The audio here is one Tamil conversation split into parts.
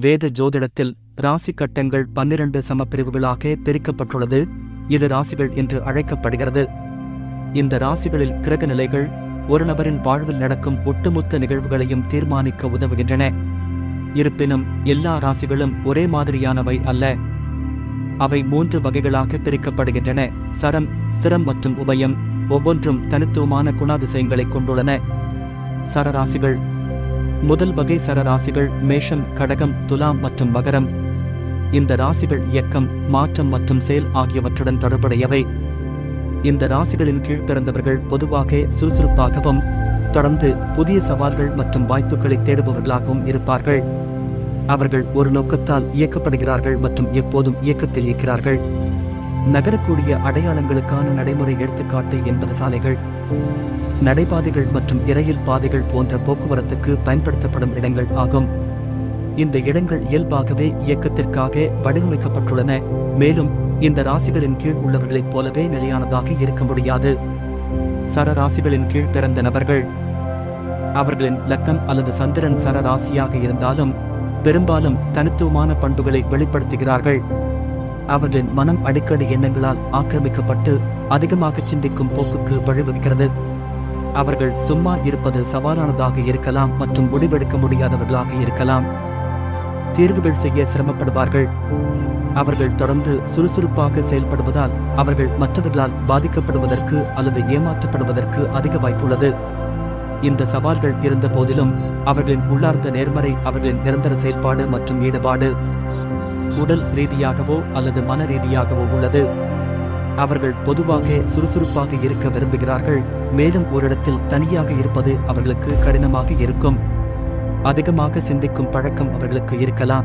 வேத ஜோதிடத்தில் ராசி கட்டங்கள் பன்னிரண்டு சமப்பிரிவுகளாக பிரிக்கப்பட்டுள்ளது. இது ராசிகள் என்று அழைக்கப்படுகிறது. இந்த ராசிகளில் கிரக நிலைகள் ஒரு நபரின் வாழ்வில் நடக்கும் ஒட்டுமொத்த நிகழ்வுகளையும் தீர்மானிக்க உதவுகின்றன. இருப்பினும் எல்லா ராசிகளும் ஒரே மாதிரியானவை அல்ல. அவை மூன்று வகைகளாக பிரிக்கப்படுகின்றன. சரம் சிரம் மற்றும் உபயம் ஒவ்வொன்றும் தனித்துவமான குணாதிசயங்களை கொண்டுள்ளன. சரராசிகள் முதல் வகை சரராசிகள் மேஷம் கடகம் துலாம் மற்றும் மகரம். இந்த ராசிகள் இயக்கம் மாற்றம் மற்றும் செயல் ஆகியவற்றுடன் தொடர்புடையவை. இந்த ராசிகளின் கீழ் பிறந்தவர்கள் பொதுவாக சுறுசுறுப்பாகவும் தொடர்ந்து புதிய சவால்கள் மற்றும் வாய்ப்புகளை தேடுபவர்களாகவும் இருப்பார்கள். அவர்கள் ஒரு நோக்கத்தால் இயக்கப்படுகிறார்கள் மற்றும் எப்போதும் இயக்கத்தில் இருக்கிறார்கள். நகரக்கூடிய அடையாளங்களுக்கான நடைமுறை எடுத்துக்காட்டு என்பது சாலைகள் நடைபாதைகள் மற்றும் இரயில் பாதைகள் போன்ற போக்குவரத்துக்கு பயன்படுத்தப்படும் இடங்கள் ஆகும். இந்த இடங்கள் இயல்பாகவே இயக்கத்திற்காக வடிவமைக்கப்பட்டுள்ளன. மேலும் இந்த ராசிகளின் கீழ் உள்ளவர்களைப் போலவே நிலையானதாக இருக்க முடியாது. சரராசிகளின் கீழ் பிறந்த நபர்கள் அவர்களின் லக்கம் அல்லது சந்திரன் சரராசியாக இருந்தாலும் பெரும்பாலும் தனித்துவமான பண்புகளை வெளிப்படுத்துகிறார்கள். அவர்களின் மனம் அடிக்கடி எண்ணங்களால் ஆக்கிரமிக்கப்பட்டு அதிகமாக சிந்திக்கும் போக்குக்கு வழிவகுக்கிறது அவர்கள் சும்மா இருப்பது சவாலானதாக இருக்கலாம் மற்றும் முடிவெடுக்க முடியாதவர்களாக இருக்கலாம். தீர்வுகள் செய்ய சிரமப்படுவார்கள். அவர்கள் தொடர்ந்து சுறுசுறுப்பாக செயல்படுவதால் அவர்கள் மற்றவர்களால் பாதிக்கப்படுவதற்கு அல்லது ஏமாற்றப்படுவதற்கு அதிக வாய்ப்புள்ளது. இந்த சவால்கள் இருந்த போதிலும் அவர்களின் உள்ளார்ந்த நேர்மறை அவர்களின் நிரந்தர செயல்பாடு மற்றும் ஈடுபாடு உடல் ரீதியாகவோ அல்லது மன ரீதியாகவோ உள்ளது. அவர்கள் பொதுவாக சுறுசுறுப்பாக இருக்க விரும்புகிறார்கள். மேலும் ஒரு இடத்தில் தனியாக இருப்பது அவர்களுக்கு கடினமாக இருக்கும். அதிகமாக சிந்திக்கும் பழக்கம் அவர்களுக்கு இருக்கலாம்.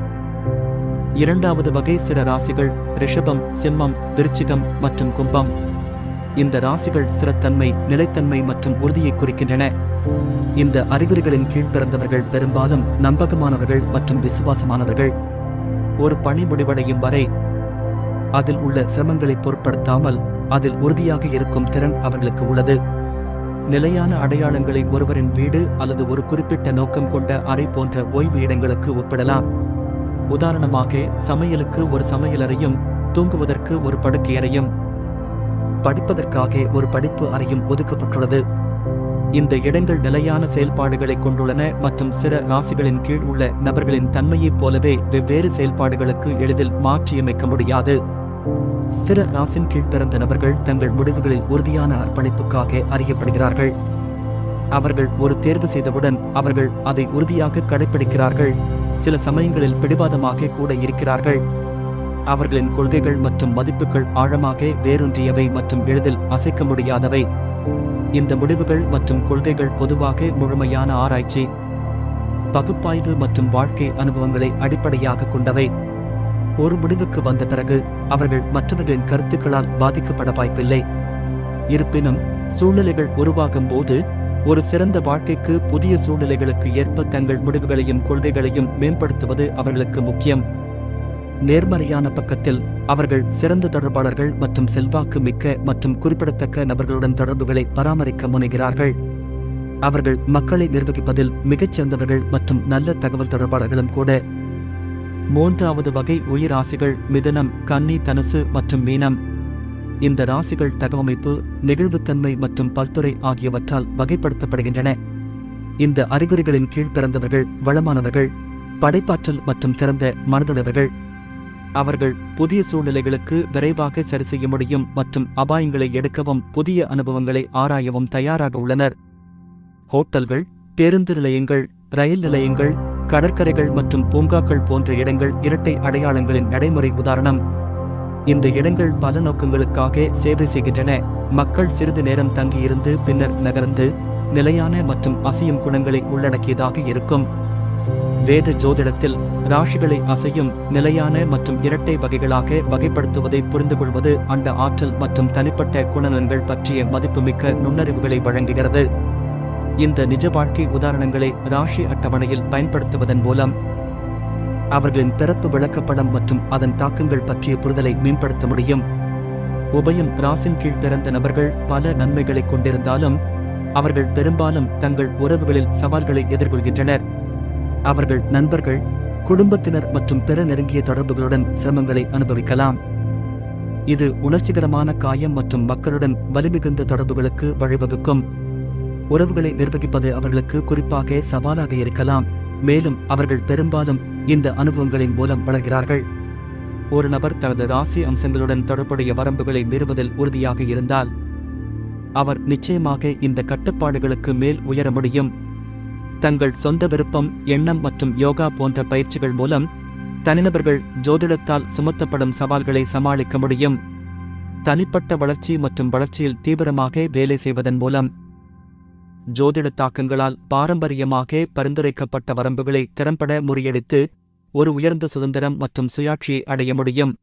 இரண்டாவது வகை சில ராசிகள் ரிஷபம் சிம்மம் விருச்சிகம் மற்றும் கும்பம். இந்த ராசிகள் சிறத்தன்மை நிலைத்தன்மை மற்றும் உறுதியை குறிக்கின்றன. இந்த அறிகுறிகளின் கீழ் பிறந்தவர்கள் பெரும்பாலும் நம்பகமானவர்கள் மற்றும் விசுவாசமானவர்கள். ஒரு பணி முடிவடையும் வரை அதில் உள்ள சிரமங்களை பொருட்படுத்தாமல் அதில் உறுதியாக இருக்கும் திறன் அவர்களுக்கு உள்ளது. நிலையான அடையாளங்களை ஒருவரின் வீடு அல்லது ஒரு குறிப்பிட்ட நோக்கம் கொண்ட அறை போன்ற ஓய்வு இடங்களுக்கு ஒப்பிடலாம். உதாரணமாக சமையலுக்கு ஒரு சமையலறையும் தூங்குவதற்கு ஒரு படுக்கையறையும் படிப்பதற்காக ஒரு படிப்பு அறையும் ஒதுக்கப்பட்டுள்ளது. இந்த இடங்கள் நிலையான செயல்பாடுகளை கொண்டுள்ளன மற்றும் சில ராசிகளின் கீழ் உள்ள நபர்களின் தன்மையைப் போலவே வெவ்வேறு செயல்பாடுகளுக்கு எளிதில் மாற்றியமைக்க முடியாது. சில ராசின் கீழ் பிறந்த நபர்கள் தங்கள் முடிவுகளில் உறுதியான அர்ப்பணிப்புக்காக அறியப்படுகிறார்கள். அவர்கள் ஒரு தேர்வு செய்தவுடன் அவர்கள் அதை உறுதியாக கடைபிடிக்கிறார்கள் சில சமயங்களில் பிடிவாதமாக கூட இருக்கிறார்கள். அவர்களின் கொள்கைகள் மற்றும் மதிப்புகள் ஆழமாக வேரூன்றியவை மற்றும் எளிதில் அசைக்க முடியாதவை. இந்த முடிவுகள் மற்றும் கொள்கைகள் பொதுவாக முழுமையான ஆராய்ச்சி பகுப்பாய்வு மற்றும் வாழ்க்கை அனுபவங்களை அடிப்படையாக கொண்டவை. ஒரு முடிவுக்கு வந்த பிறகு அவர்கள் மற்றவர்களின் கருத்துக்களால் பாதிக்கப்பட வாய்ப்பில்லை. இருப்பினும் சூழ்நிலைகள் உருவாகும் போது ஒரு சிறந்த வாழ்க்கைக்கு புதிய சூழ்நிலைகளுக்கு ஏற்ப தங்கள் முடிவுகளையும் கொள்கைகளையும் மேம்படுத்துவது அவர்களுக்கு முக்கியம். நேர்மறையான பக்கத்தில் அவர்கள் சிறந்த தொடர்பாளர்கள் மற்றும் செல்வாக்கு மிக்க மற்றும் குறிப்பிடத்தக்க நபர்களுடன் தொடர்புகளை பராமரிக்க முனைகிறார்கள். அவர்கள் மக்களை நிர்வகிப்பதில் மிகச் சிறந்தவர்கள் மற்றும் நல்ல தகவல் தொடர்பாளர்களும் கூட. மூன்றாவது வகை உயிர் ராசிகள் கன்னி தனுசு மற்றும் மீனம். இந்த ராசிகள் தகவமைப்பு நெகிழ்வுத்தன்மை மற்றும் பல்துறை ஆகியவற்றால் வகைப்படுத்தப்படுகின்றன. இந்த அறிகுறிகளின் கீழ் பிறந்தவர்கள் வளமானவர்கள் படைப்பாற்றல் மற்றும் திறந்த மனதுள்ளவர்கள் அவர்கள் புதிய சூழ்நிலைகளுக்கு விரைவாக சரி செய்ய முடியும் மற்றும் அபாயங்களை எடுக்கவும் புதிய அனுபவங்களை ஆராயவும் தயாராக உள்ளனர். ஹோட்டல்கள் பேருந்து நிலையங்கள் ரயில் நிலையங்கள் கடற்கரைகள் மற்றும் பூங்காக்கள் போன்ற இடங்கள் இரட்டை அடையாளங்களின் நடைமுறை உதாரணம். இந்த இடங்கள் பல நோக்கங்களுக்காக சேவை செய்கின்றன. மக்கள் சிறிது நேரம் தங்கியிருந்து பின்னர் நகர்ந்து நிலையான மற்றும் அசையும் குணங்களை உள்ளடக்கியதாக இருக்கும். வேத ஜோதிடத்தில் ராசிகளை அசையும் நிலையான மற்றும் இரட்டை வகைகளாக வகைப்படுத்துவதை புரிந்துகொள்வது அந்த ஆற்றல் மற்றும் தனிப்பட்ட குணநலன்கள் பற்றிய மதிப்புமிக்க நுண்ணறிவுகளை வழங்குகிறது. இந்த நிஜ வாழ்க்கை உதாரணங்களை ராஷி அட்டவணையில் பயன்படுத்துவதன் மூலம் அவர்களின் பிறப்பு விளக்கப்படம் மற்றும் அதன் தாக்கங்கள் பற்றிய புரிதலை மேம்படுத்த முடியும். உபயம் ராசின் கீழ் பிறந்த நபர்கள் பல நன்மைகளை கொண்டிருந்தாலும் அவர்கள் பெரும்பாலும் தங்கள் உறவுகளில் சவால்களை எதிர்கொள்கின்றனர். அவர்கள் நண்பர்கள் குடும்பத்தினர் மற்றும் பிற நெருங்கிய தொடர்புகளுடன் சிரமங்களை அனுபவிக்கலாம். இது உணர்ச்சிகரமான காயம் மற்றும் மக்களுடன் வலிமிகுந்த தொடர்புகளுக்கு வழிவகுக்கும். உறவுகளை நிர்வகிப்பது அவர்களுக்கு குறிப்பாக சவாலாக இருக்கலாம். மேலும் அவர்கள் பெரும்பாலும் இந்த அனுபவங்களின் மூலம் வளர்கிறார்கள். ஒரு நபர் தனது ராசி அம்சங்களுடன் தொடர்புடைய வரம்புகளை மீறுவதில் உறுதியாக இருந்தால் அவர் நிச்சயமாக இந்த கட்டுப்பாடுகளுக்கு மேல் உயர முடியும். தங்கள் சொந்த விருப்பம் எண்ணம் மற்றும் யோகா போன்ற பயிற்சிகள் மூலம் தனிநபர்கள் ஜோதிடத்தால் சுமத்தப்படும் சவால்களை சமாளிக்க முடியும். தனிப்பட்ட வளர்ச்சி மற்றும் வளர்ச்சியில் தீவிரமாக வேலை செய்வதன் மூலம் ஜோதிட தாக்கங்களால் பாரம்பரியமாக பரிந்துரைக்கப்பட்ட வரம்புகளை திறம்பட முறியடித்து ஒரு உயர்ந்த சுதந்திரம் மற்றும் சுயாட்சியை அடைய முடியும்.